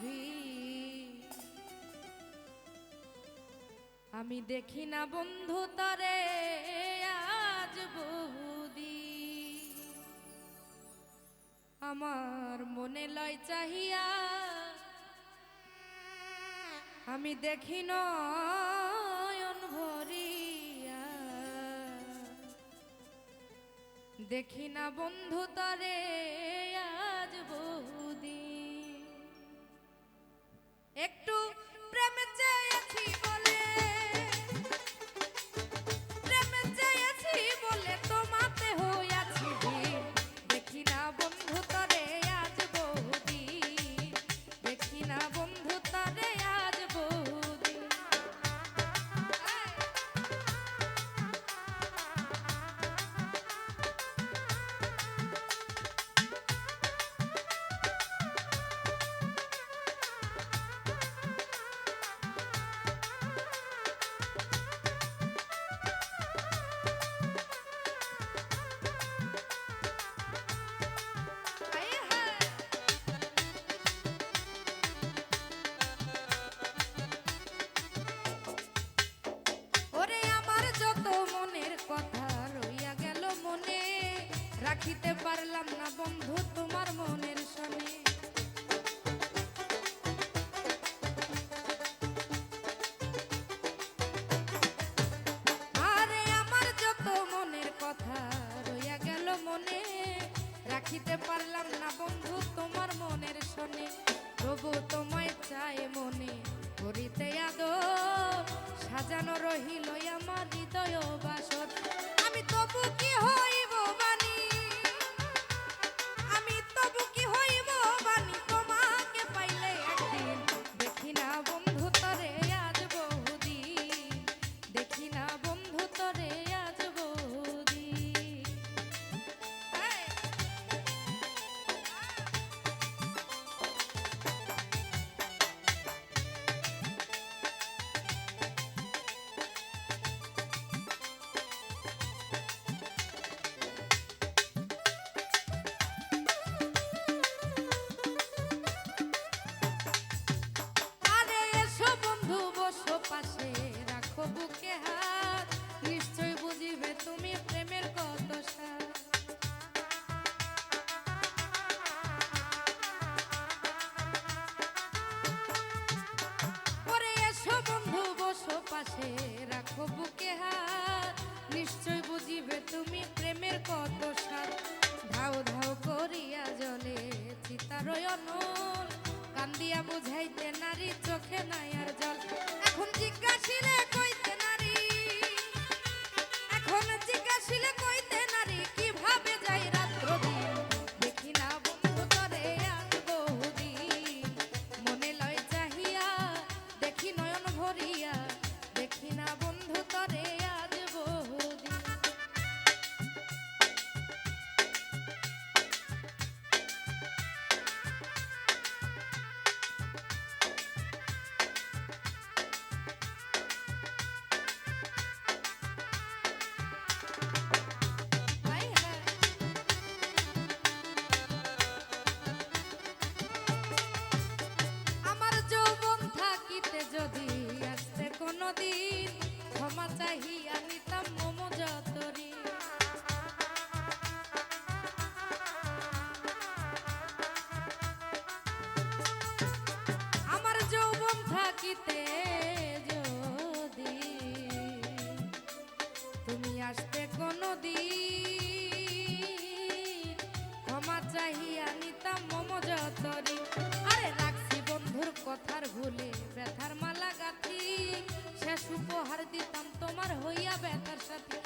V. আমি দেখি না বন্ধু তরে, আজ বহুদি। আমার মনে লয় চাহিয়া, আমি দেখি নয়ন ভরিয়া। দেখি না বন্ধু তরে রাখিতে পারলাম না বন্ধু তোমার মনের সনে আরে আমার যত মনের কথা রইয়া গেল মনে, রাখিতে পারলাম না বন্ধু তোমার মনের সনে প্রভু তোমায় চায় মনে, করিতে আদর, সাজানো রহিল আমার হৃদয় বাসর। আমি তবু কি হই নাই বাড়িতে যদি তুমি আসতে কোনো দিন ক্ষমা চাহিয়া নিতাম মম যতরি। আরে রাখছি বন্ধুর কথার ভুলে, ব্যথার মালা গাথি, শেষ উপহার দিতাম তোমার হইয়া ব্যথার সাথে।